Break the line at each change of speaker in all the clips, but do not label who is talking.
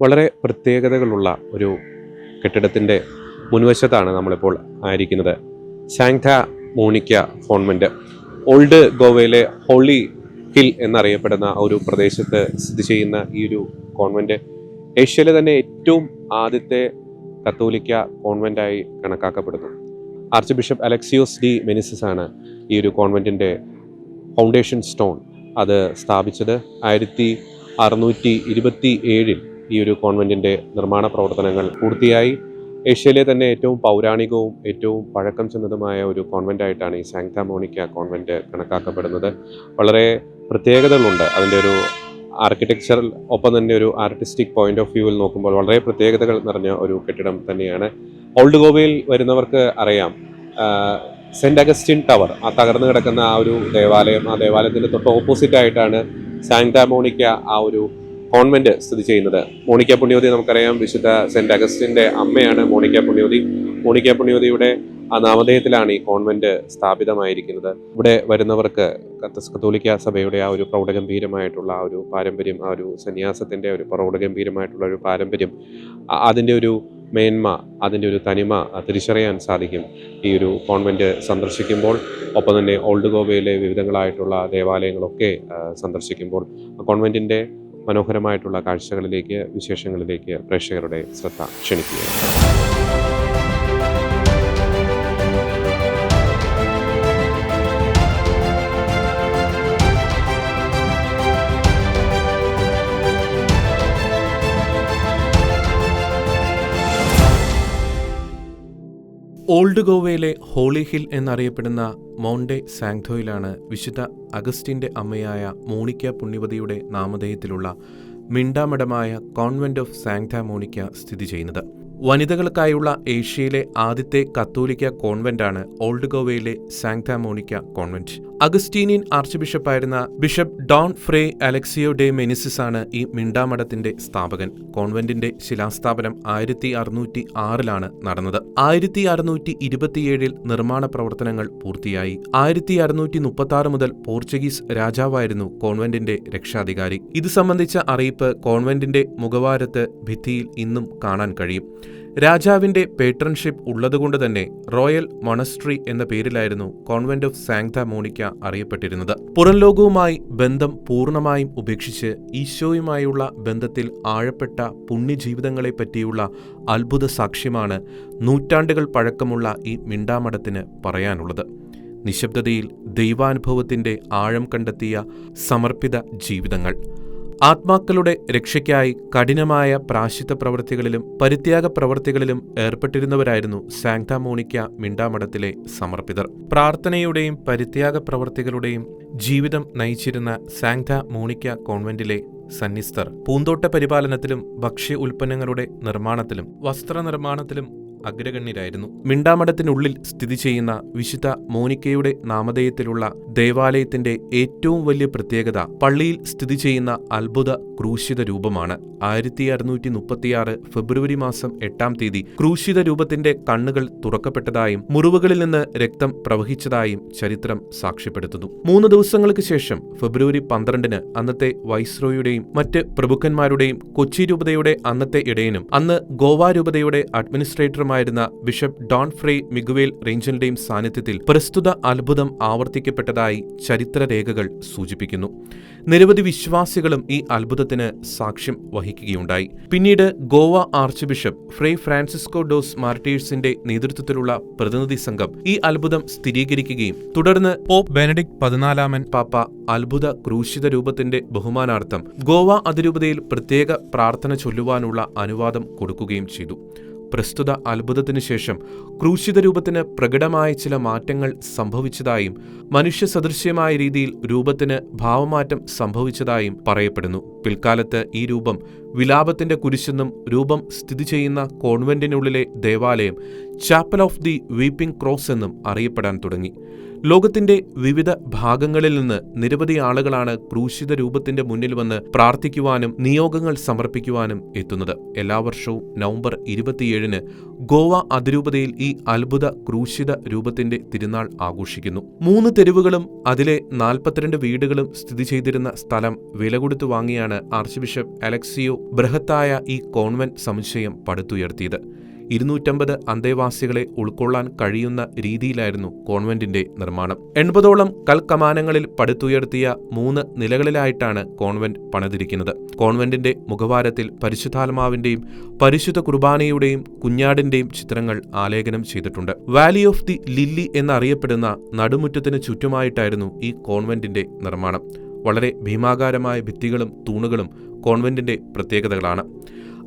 വളരെ പ്രത്യേകതകളുള്ള ഒരു കെട്ടിടത്തിന്റെ മുൻവശത്താണ് നമ്മളിപ്പോൾ ആയിരിക്കുന്നത്. സാങ്ത മോണിക്ക കോൺവെന്റ് ഓൾഡ് ഗോവയിലെ ഹോളി ഹിൽ എന്നറിയപ്പെടുന്ന ഒരു പ്രദേശത്ത് സ്ഥിതി ചെയ്യുന്ന ഈ ഒരു കോൺവെന്റ് ഏഷ്യയിലെ തന്നെ ഏറ്റവും ആദ്യത്തെ കത്തോലിക്ക കോൺവെന്റായി കണക്കാക്കപ്പെടുന്നു. Archbishop Alexios de Menezes ആണ് ഈ ഒരു കോൺവെന്റിന്റെ ഫൗണ്ടേഷൻ സ്റ്റോൺ അത് സ്ഥാപിച്ചത്. ആയിരത്തി അറുന്നൂറ്റി ഇരുപത്തി ഏഴിൽ ഈ ഒരു കോൺവെന്റിന്റെ നിർമ്മാണ പ്രവർത്തനങ്ങൾ പൂർത്തിയായി. ഏഷ്യയിലെ തന്നെ ഏറ്റവും പൗരാണികവും ഏറ്റവും പഴക്കം ചെന്നതുമായ ഒരു കോൺവെന്റ് ആയിട്ടാണ് ഈ സാങ്ത മോണിക്ക കോൺവെന്റ് കണക്കാക്കപ്പെടുന്നത്. വളരെ പ്രത്യേകതകളുണ്ട്. അതിന്റെ ഒരു ആർക്കിടെക്ചറൽ ഒപ്പം തന്നെ ഒരു ആർട്ടിസ്റ്റിക് പോയിന്റ് ഓഫ് വ്യൂവിൽ നോക്കുമ്പോൾ വളരെ പ്രത്യേകതകൾ നിറഞ്ഞ ഒരു കെട്ടിടം തന്നെയാണ്. ഓൾഡ് ഗോവയിൽ വരുന്നവർക്ക് അറിയാം സെന്റ് അഗസ്റ്റിൻ ടവർ ആ തകർന്നു കിടക്കുന്ന ആ ഒരു ദേവാലയം ആ ദേവാലയത്തിന്റെ തൊട്ട് ഓപ്പോസിറ്റ് ആയിട്ടാണ് സാങ്ത മോണിക്ക ആ ഒരു കോൺവെന്റ് സ്ഥിതി ചെയ്യുന്നത്. മോണിക്ക പുണ്യോതി നമുക്കറിയാം. വിശുദ്ധ സെന്റ് അഗസ്റ്റിന്റെ അമ്മയാണ് മോണിക്ക പുണ്യോതി മോണിക്ക പുണ്യോതിയുടെ ആ നാമധേയത്തിലാണ് ഈ കോൺവെന്റ് സ്ഥാപിതമായിരിക്കുന്നത്. ഇവിടെ വരുന്നവർക്ക് കത്തോലിക്ക സഭയുടെ ആ ഒരു പ്രൗഢഗംഭീരമായിട്ടുള്ള ആ ഒരു പാരമ്പര്യം ആ ഒരു സന്യാസത്തിന്റെ ഒരു പ്രൗഢഗംഭീരമായിട്ടുള്ള ഒരു പാരമ്പര്യം അതിന്റെ ഒരു മേന്മ അതിന്റെ ഒരു തനിമ തിരിച്ചറിയാൻ സാധിക്കും. ഈ ഒരു കോൺവെന്റ് സന്ദർശിക്കുമ്പോൾ ഒപ്പം തന്നെ ഓൾഡ് ഗോവയിലെ വിവിധങ്ങളായിട്ടുള്ള ദേവാലയങ്ങളൊക്കെ സന്ദർശിക്കുമ്പോൾ കോൺവെന്റിന്റെ മനോഹരമായിട്ടുള്ള കാഴ്ചകളിലേക്ക് വിശേഷങ്ങളിലേക്ക് പ്രേക്ഷകരുടെ ശ്രദ്ധ ക്ഷണിക്കുകയാണ്.
ഓൾഡ് ഗോവയിലെ ഹോളി ഹിൽ എന്നറിയപ്പെടുന്ന മൗണ്ടെ സാങ്ധോയിലാണ് വിശുദ്ധ അഗസ്റ്റിന്റെ അമ്മയായ മോണിക്ക പുണ്യവതിയുടെ നാമധേയത്തിലുള്ള മിണ്ടാമഠമായ കോൺവെന്റ് ഓഫ് സാങ്ത മോണിക്ക സ്ഥിതി ചെയ്യുന്നത്. വനിതകൾക്കായുള്ള ഏഷ്യയിലെ ആദ്യത്തെ കത്തോലിക്ക കോൺവെന്റാണ് ഓൾഡ് ഗോവയിലെ Santa Monica convent. Augustinian arch ബിഷപ്പായിരുന്ന bishop Don Frei Aleixo de Menezes ആണ് ഈ മിണ്ടാമഠത്തിന്റെ സ്ഥാപകൻ. കോൺവെന്റിന്റെ ശിലാസ്ഥാപനം ആയിരത്തി അറുന്നൂറ്റി ആറിലാണ് നടന്നത്. ആയിരത്തി അറുന്നൂറ്റി ഇരുപത്തിയേഴിൽ നിർമ്മാണ പ്രവർത്തനങ്ങൾ പൂർത്തിയായി. ആയിരത്തി അറുന്നൂറ്റി മുപ്പത്തി ആറ് മുതൽ പോർച്ചുഗീസ് രാജാവായിരുന്നു കോൺവെന്റിന്റെ രക്ഷാധികാരി. ഇത് സംബന്ധിച്ച അറിയിപ്പ് കോൺവെന്റിന്റെ മുഖവാരത്ത് ഭിത്തിയിൽ ഇന്നും കാണാൻ കഴിയും. രാജാവിന്റെ പേട്രൺഷിപ്പ് ഉള്ളതുകൊണ്ട് തന്നെ റോയൽ മൊണസ്ട്രി എന്ന പേരിലായിരുന്നു കോൺവെന്റ് ഓഫ് സാങ്ത മോണിക്ക അറിയപ്പെട്ടിരുന്നത്. പുറംലോകവുമായി ബന്ധം പൂർണമായും ഉപേക്ഷിച്ച് ഈശോയുമായുള്ള ബന്ധത്തിൽ ആഴപ്പെട്ട പുണ്യജീവിതങ്ങളെ പറ്റിയുള്ള അത്ഭുത സാക്ഷ്യമാണ് നൂറ്റാണ്ടുകൾ പഴക്കമുള്ള ഈ മിണ്ടാമഠത്തിന് പറയാനുള്ളത്. നിശബ്ദതയിൽ ദൈവാനുഭവത്തിന്റെ ആഴം കണ്ടെത്തിയ സമർപ്പിത ജീവിതങ്ങൾ. ആത്മാക്കളുടെ രക്ഷയ്ക്കായി കഠിനമായ പ്രാശിത്ത പ്രവൃത്തികളിലും പരിത്യാഗ പ്രവൃത്തികളിലും ഏർപ്പെട്ടിരുന്നവരായിരുന്നു സാങ്ത മോണിക്ക മിണ്ടാമഠത്തിലെ സമർപ്പിതർ. പ്രാർത്ഥനയുടെയും പരിത്യാഗ പ്രവൃത്തികളുടെയും ജീവിതം നയിച്ചിരുന്ന സാങ്ത മോണിക്ക കോൺവെന്റിലെ സന്നിസ്ഥർ പൂന്തോട്ട പരിപാലനത്തിലും ഭക്ഷ്യ ഉൽപ്പന്നങ്ങളുടെ നിർമ്മാണത്തിലും വസ്ത്രനിർമ്മാണത്തിലും അഗ്രഗണ്യരായിരുന്നു. മിണ്ടാമഠത്തിനുള്ളിൽ സ്ഥിതി ചെയ്യുന്ന വിശുദ്ധ മോനിക്കയുടെ നാമധേയത്തിലുള്ള ദേവാലയത്തിന്റെ ഏറ്റവും വലിയ പ്രത്യേകത പള്ളിയിൽ സ്ഥിതി ചെയ്യുന്ന അത്ഭുത ക്രൂശിത രൂപമാണ്. ആയിരത്തി അറുന്നൂറ്റി മുപ്പത്തിയാറ് ഫെബ്രുവരി മാസം എട്ടാം തീയതി ക്രൂശിത രൂപത്തിന്റെ കണ്ണുകൾ തുറക്കപ്പെട്ടതായും മുറിവുകളിൽ നിന്ന് രക്തം പ്രവഹിച്ചതായും ചരിത്രം സാക്ഷ്യപ്പെടുത്തുന്നു. മൂന്ന് ദിവസങ്ങൾക്ക് ശേഷം ഫെബ്രുവരി പന്ത്രണ്ടിന് അന്നത്തെ വൈസ്രോയുടെയും മറ്റ് പ്രഭുക്കന്മാരുടെയും കൊച്ചി രൂപതയുടെ അന്നത്തെ ഇടയനും അന്ന് ഗോവ രൂപതയുടെ അഡ്മിനിസ്ട്രേറ്ററുമായിരുന്ന ബിഷപ്പ് ഡോൺ ഫ്രേ മിഗുവേൽ റേഞ്ചലിന്റെയും സാന്നിധ്യത്തിൽ പ്രസ്തുത അത്ഭുതം ആവർത്തിക്കപ്പെട്ടതായി ചരിത്രരേഖകൾ സൂചിപ്പിക്കുന്നു. നിരവധി വിശ്വാസികളും ഈ അത്ഭുതത്തിന് സാക്ഷ്യം വഹിക്കുകയുണ്ടായി. പിന്നീട് Goa archbishop Frei Francisco dos മാർട്ടേഴ്സിന്റെ നേതൃത്വത്തിലുള്ള പ്രതിനിധി സംഘം ഈ അത്ഭുതം സ്ഥിരീകരിക്കുകയും തുടർന്ന് പോപ്പ് ബെനഡിക്ട് പതിനാലാമൻ പാപ്പ അത്ഭുത ക്രൂശിത രൂപത്തിന്റെ ബഹുമാനാർത്ഥം ഗോവ അതിരൂപതയിൽ പ്രത്യേക പ്രാർത്ഥന ചൊല്ലുവാനുള്ള അനുവാദം കൊടുക്കുകയും ചെയ്തു. പ്രസ്തുത അത്ഭുതത്തിനു ശേഷം ക്രൂശിത രൂപത്തിന് പ്രകടമായ ചില മാറ്റങ്ങൾ സംഭവിച്ചതായും മനുഷ്യ സദൃശ്യമായ രീതിയിൽ രൂപത്തിന് ഭാവമാറ്റം സംഭവിച്ചതായും പറയപ്പെടുന്നു. പിൽക്കാലത്ത് ഈ രൂപം വിലാപത്തിന്റെ കുരിശെന്നും രൂപം സ്ഥിതി ചെയ്യുന്ന കോൺവെന്റിനുള്ളിലെ ദേവാലയം chapel of the weeping cross എന്നും അറിയപ്പെടാൻ തുടങ്ങി. ലോകത്തിന്റെ വിവിധ ഭാഗങ്ങളിൽ നിന്ന് നിരവധി ആളുകളാണ് ക്രൂശിത രൂപത്തിന്റെ മുന്നിൽ വന്ന് പ്രാർത്ഥിക്കുവാനും നിയോഗങ്ങൾ സമർപ്പിക്കുവാനും എത്തുന്നത്. എല്ലാ വർഷവും നവംബർ ഇരുപത്തിയേഴിന് ഗോവ അതിരൂപതയിൽ ഈ അത്ഭുത ക്രൂശിത രൂപത്തിന്റെ തിരുനാൾ ആഘോഷിക്കുന്നു. മൂന്ന് തെരുവുകളും അതിലെ നാൽപ്പത്തിരണ്ട് വീടുകളും സ്ഥിതി ചെയ്തിരുന്ന സ്ഥലം വില കൊടുത്തു വാങ്ങിയാണ് ആർച്ച് ബിഷപ്പ് അലക്സിയോ ബൃഹത്തായ ഈ കോൺവെന്റ് സമുച്ചയം പടുത്തുയർത്തിയത്. ഇരുന്നൂറ്റമ്പത് അന്തേവാസികളെ ഉൾക്കൊള്ളാൻ കഴിയുന്ന രീതിയിലായിരുന്നു കോൺവെന്റിന്റെ നിർമ്മാണം. എൺപതോളം കൽക്കമാനങ്ങളിൽ പടുത്തുയർത്തിയ മൂന്ന് നിലകളിലായിട്ടാണ് കോൺവെന്റ് പണിതിരിക്കുന്നത്. കോൺവെന്റിന്റെ മുഖവാരത്തിൽ പരിശുദ്ധാത്മാവിന്റെയും പരിശുദ്ധ കുർബാനയുടെയും കുഞ്ഞാടിന്റെയും ചിത്രങ്ങൾ ആലേഖനം ചെയ്തിട്ടുണ്ട്. വാലി ഓഫ് ദി ലില്ലി എന്നറിയപ്പെടുന്ന നടുമുറ്റത്തിന് ചുറ്റുമായിട്ടായിരുന്നു ഈ കോൺവെന്റിന്റെ നിർമ്മാണം. വളരെ ഭീമാകാരമായ ഭിത്തികളും തൂണുകളും കോൺവെന്റിന്റെ പ്രത്യേകതകളാണ്.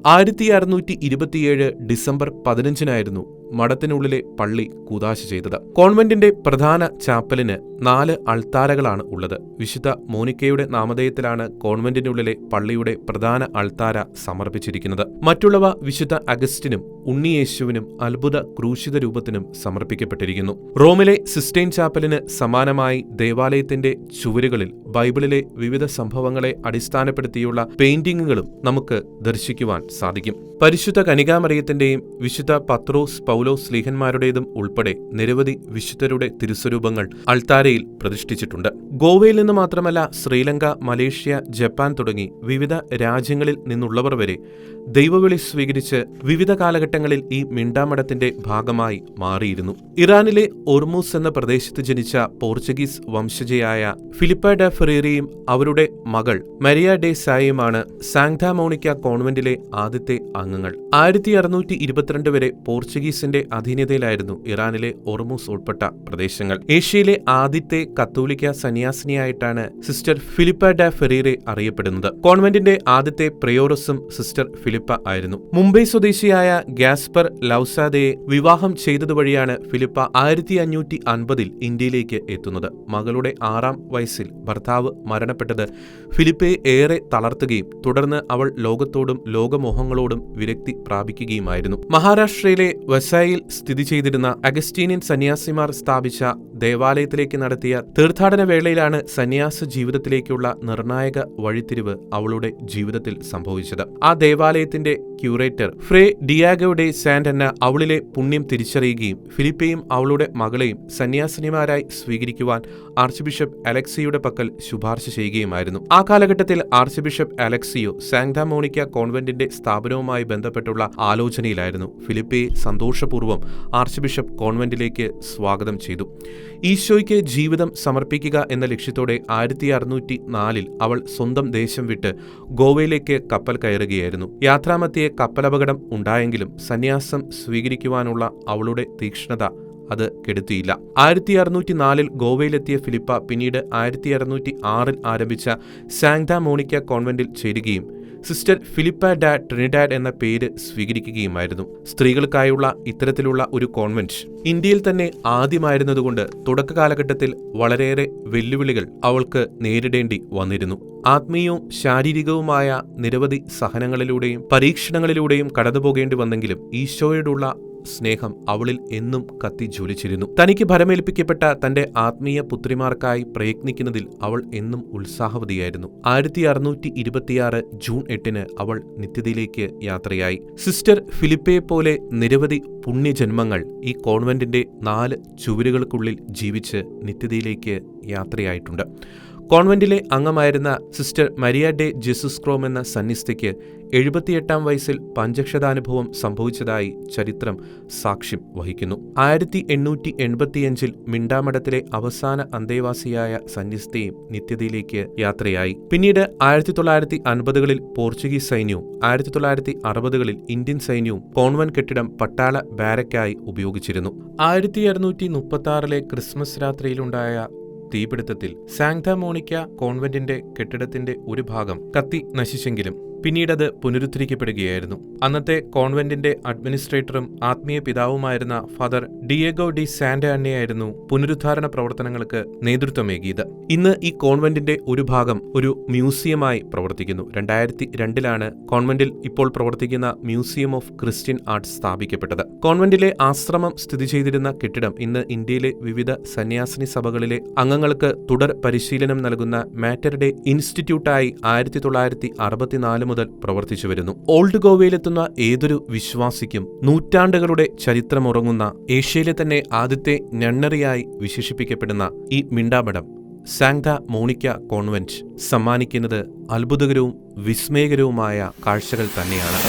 ആയിരത്തി അറുന്നൂറ്റി ഇരുപത്തിയേഴ് ഡിസംബർ പതിനഞ്ചിനായിരുന്നു മഠത്തിനുള്ളിലെ പള്ളി കൂതാശ ചെയ്തത്. കോൺവെന്റിന്റെ പ്രധാന ചാപ്പലിന് നാല് അൾത്താരകളാണ് ഉള്ളത്. വിശുദ്ധ മോനിക്കയുടെ നാമധേയത്തിലാണ് കോൺവെന്റിനുള്ളിലെ പള്ളിയുടെ പ്രധാന അൾത്താര സമർപ്പിച്ചിരിക്കുന്നത്. മറ്റുള്ളവ വിശുദ്ധ അഗസ്റ്റിനും ഉണ്ണിയേശുവിനും അത്ഭുത ക്രൂശിത രൂപത്തിനും സമർപ്പിക്കപ്പെട്ടിരിക്കുന്നു. റോമിലെ സിസ്റ്റൈൻ ചാപ്പലിന് സമാനമായി ദേവാലയത്തിന്റെ ചുവരുകളിൽ ബൈബിളിലെ വിവിധ സംഭവങ്ങളെ അടിസ്ഥാനപ്പെടുത്തിയുള്ള പെയിന്റിങ്ങുകളും നമുക്ക് ദർശിക്കുവാൻ സാധിക്കും. പരിശുദ്ധ കനികാമറിയത്തിന്റെയും വിശുദ്ധ പത്രോസ് പൗലോസ് സ്ലീഹന്മാരുടേതും ഉൾപ്പെടെ നിരവധി വിശുദ്ധരുടെ തിരുസ്വരൂപങ്ങൾ അൾത്താരയിൽ പ്രതിഷ്ഠിച്ചിട്ടുണ്ട്. ഗോവയിൽ നിന്ന് മാത്രമല്ല ശ്രീലങ്ക മലേഷ്യ ജപ്പാൻ തുടങ്ങി വിവിധ രാജ്യങ്ങളിൽ നിന്നുള്ളവർ വരെ ദൈവവിളി സ്വീകരിച്ച് വിവിധ കാലഘട്ടങ്ങളിൽ ഈ മിണ്ടാമഠത്തിന്റെ ഭാഗമായി മാറിയിരുന്നു. ഇറാനിലെ ഒർമൂസ് എന്ന പ്രദേശത്ത് ജനിച്ച പോർച്ചുഗീസ് വംശജയായ ഫിലിപ്പ ഡ ഫെറേറിയും അവരുടെ മകൾ മരിയ ഡെ സായയുമാണ് സാങ്താ മോണിക്ക കോൺവെന്റിലെ ആദ്യത്തെ അംഗങ്ങൾ. ആയിരത്തി അറുന്നൂറ്റി ഇരുപത്തിരണ്ട് വരെ പോർച്ചുഗീസിന്റെ അധീനതയിലായിരുന്നു ഇറാനിലെ ഒർമൂസ് ഉൾപ്പെട്ട പ്രദേശങ്ങൾ. ഏഷ്യയിലെ ആദ്യത്തെ കത്തോലിക്ക സന്യാസിനിയായിട്ടാണ് സിസ്റ്റർ ഫിലിപ്പ ഡ ഫെറീറെ അറിയപ്പെടുന്നത്. കോൺവെന്റിന്റെ ആദ്യത്തെ പ്രയോറസും സിസ്റ്റർ ഫിലിപ്പ ആയിരുന്നു. മുംബൈ സ്വദേശിയായ ഗാസ്പർ ലൌസാദയെ വിവാഹം ചെയ്തതുവഴിയാണ് ഫിലിപ്പ ആയിരത്തി അഞ്ഞൂറ്റി അൻപതിൽ ഇന്ത്യയിലേക്ക് എത്തുന്നത്. മകളുടെ ആറാം വയസ്സിൽ ഭർത്താവ് മരണപ്പെട്ടത് ഫിലിപ്പയെ ഏറെ തളർത്തുകയും തുടർന്ന് അവൾ ലോകത്തോടും ലോകമോഹങ്ങളോടും വിരക്തി പ്രാപിക്കുകയുമായിരുന്നു. മഹാരാഷ്ട്രയിലെ വസായിൽ സ്ഥിതി ചെയ്തിരുന്ന അഗസ്റ്റീനിയൻ സന്യാസിമാർ സ്ഥാപിച്ച ദേവാലയത്തിലേക്ക് നടത്തിയ തീർത്ഥാടന വേളയിലാണ് സന്യാസ ജീവിതത്തിലേക്കുള്ള നിർണായക വഴിത്തിരിവ് അവളുടെ ജീവിതത്തിൽ സംഭവിച്ചത്. ആ ദേവാലയത്തിന്റെ ക്യൂറേറ്റർ ഫ്രേ ഡിയാഗോയുടെ സാൻഡ് എന്ന അവളിലെ പുണ്യം തിരിച്ചറിയുകയും ഫിലിപ്പയും അവളുടെ മകളെയും സന്യാസിനിമാരായി സ്വീകരിക്കുവാൻ ആർച്ച് ബിഷപ്പ് അലക്സിയുടെ പക്കൽ ശുപാർശ ചെയ്യുകയുമായിരുന്നു. ആ കാലഘട്ടത്തിൽ archbishop Aleixo Santa Monica കോൺവെന്റിന്റെ സ്ഥാപനവുമായി ബന്ധപ്പെട്ടുള്ള ആലോചനയിലായിരുന്നു. ഫിലിപ്പയെ സന്തോഷപൂർവം ആർച്ച് ബിഷപ്പ് കോൺവെന്റിലേക്ക് സ്വാഗതം ചെയ്തു. ഈശോയ്ക്ക് ജീവിതം സമർപ്പിക്കുക എന്ന ലക്ഷ്യത്തോടെ ആയിരത്തി അറുന്നൂറ്റി നാലിൽ അവൾ സ്വന്തം ദേശം വിട്ട് ഗോവയിലേക്ക് കപ്പൽ കയറുകയായിരുന്നു. യാത്രാമധ്യേ കപ്പലപകടം ഉണ്ടായെങ്കിലും സന്യാസം സ്വീകരിക്കുവാനുള്ള അവളുടെ തീക്ഷ്ണത അത് കെടുത്തിയില്ല. ആയിരത്തി അറുന്നൂറ്റി നാലിൽ ഗോവയിലെത്തിയ ഫിലിപ്പ പിന്നീട് ആയിരത്തി അറുന്നൂറ്റി ആറിൽ ആരംഭിച്ച സാങ്താ മോണിക്ക കോൺവെന്റിൽ ചേരുകയും സിസ്റ്റർ ഫിലിപ്പ ഡ ട്രിനിഡാഡ് എന്ന പേര് സ്വീകരിക്കുകയുമായിരുന്നു. സ്ത്രീകൾക്കായുള്ള ഇത്തരത്തിലുള്ള ഒരു കോൺവെന്റ് ഇന്ത്യയിൽ തന്നെ ആദ്യമായിരുന്നതുകൊണ്ട് തുടക്ക കാലഘട്ടത്തിൽ വളരെയേറെ വെല്ലുവിളികൾ അവൾക്ക് നേരിടേണ്ടി വന്നിരുന്നു. ആത്മീയവും ശാരീരികവുമായ നിരവധി സഹനങ്ങളിലൂടെയും പരീക്ഷണങ്ങളിലൂടെയും കടന്നുപോകേണ്ടി വന്നെങ്കിലും ഈശോയോടുള്ള സ്നേഹം അവളിൽ എന്നും കത്തി ജ്വലിച്ചിരുന്നു. തനിക്ക് ഭരമേൽപ്പിക്കപ്പെട്ട തന്റെ ആത്മീയ പുത്രിമാർക്കായി പ്രയത്നിക്കുന്നതിൽ അവൾ എന്നും ഉത്സാഹവതിയായിരുന്നു. ആയിരത്തി അറുന്നൂറ്റി ഇരുപത്തിയാറ് ജൂൺ എട്ടിന് അവൾ നിത്യതയിലേക്ക് യാത്രയായി. സിസ്റ്റർ ഫിലിപ്പയെ പോലെ നിരവധി പുണ്യജന്മങ്ങൾ ഈ കോൺവെന്റിന്റെ നാല് ചുവരുകൾക്കുള്ളിൽ ജീവിച്ച് നിത്യതയിലേക്ക് യാത്രയായിട്ടുണ്ട്. കോൺവെന്റിലെ അംഗമായിരുന്ന sister Maria de Jesus Crom എന്ന സന്നിസ്ഥയ്ക്ക് എഴുപത്തിയെട്ടാം വയസ്സിൽ പഞ്ചക്ഷതാനുഭവം സംഭവിച്ചതായി ചരിത്രം സാക്ഷ്യം വഹിക്കുന്നു. ആയിരത്തി എണ്ണൂറ്റി എൺപത്തിയഞ്ചിൽ മിണ്ടാമഠത്തിലെ അവസാന അന്തേവാസിയായ സന്യസ്തയും നിത്യതയിലേക്ക് യാത്രയായി. പിന്നീട് ആയിരത്തി തൊള്ളായിരത്തി അൻപതുകളിൽ പോർച്ചുഗീസ് സൈന്യവും ആയിരത്തി തൊള്ളായിരത്തി അറുപതുകളിൽ ഇന്ത്യൻ സൈന്യവും കോൺവൻ കെട്ടിടം പട്ടാള ബാരക്കായി ഉപയോഗിച്ചിരുന്നു. ആയിരത്തി അറുന്നൂറ്റി മുപ്പത്തി ക്രിസ്മസ് രാത്രിയിലുണ്ടായ തീപിടുത്തത്തിൽ സാങ്ത മോണിക്ക കോൺവെന്റിന്റെ കെട്ടിടത്തിന്റെ ഒരു ഭാഗം കത്തി നശിച്ചെങ്കിലും പിന്നീടത് പുനരുദ്ധരിക്കപ്പെടുകയായിരുന്നു. അന്നത്തെ കോൺവെന്റിന്റെ അഡ്മിനിസ്ട്രേറ്ററും ആത്മീയ പിതാവുമായിരുന്ന ഫാദർ ഡിയേഗോ ഡി സാന്റ അണ്ണയായിരുന്നു പുനരുദ്ധാരണ പ്രവർത്തനങ്ങൾക്ക് നേതൃത്വമേകിയത്. ഇന്ന് ഈ കോൺവെന്റിന്റെ ഒരു ഭാഗം ഒരു മ്യൂസിയമായി പ്രവർത്തിക്കുന്നു. രണ്ടായിരത്തി രണ്ടിലാണ് കോൺവെന്റിൽ ഇപ്പോൾ പ്രവർത്തിക്കുന്ന മ്യൂസിയം ഓഫ് ക്രിസ്ത്യൻ ആർട്സ് സ്ഥാപിക്കപ്പെട്ടത്. കോൺവെന്റിലെ ആശ്രമം സ്ഥിതി ചെയ്തിരുന്ന കെട്ടിടം ഇന്ന് ഇന്ത്യയിലെ വിവിധ സന്യാസിനി സഭകളിലെ അംഗങ്ങൾക്ക് തുടർ പരിശീലനം നൽകുന്ന മാറ്റർഡേ ഇൻസ്റ്റിറ്റ്യൂട്ടായി ആയിരത്തി തൊള്ളായിരത്തി അറുപത്തിനാല് മുതൽ പ്രവർത്തിച്ചു വരുന്നു. ഓൾഡ് ഗോവയിലെത്തുന്ന ഏതൊരു വിശ്വാസിക്കും നൂറ്റാണ്ടുകളുടെ ചരിത്രമുറങ്ങുന്ന ഏഷ്യയിലെ തന്നെ ആദ്യത്തെ നണ്ണറിയായി വിശേഷിപ്പിക്കപ്പെടുന്ന ഈ മിണ്ടാമഠം സാങ്ത മോണിക്ക കോൺവെന്റ് സമ്മാനിക്കുന്നത് അത്ഭുതകരവും വിസ്മയകരവുമായ കാഴ്ചകൾ തന്നെയാണ്.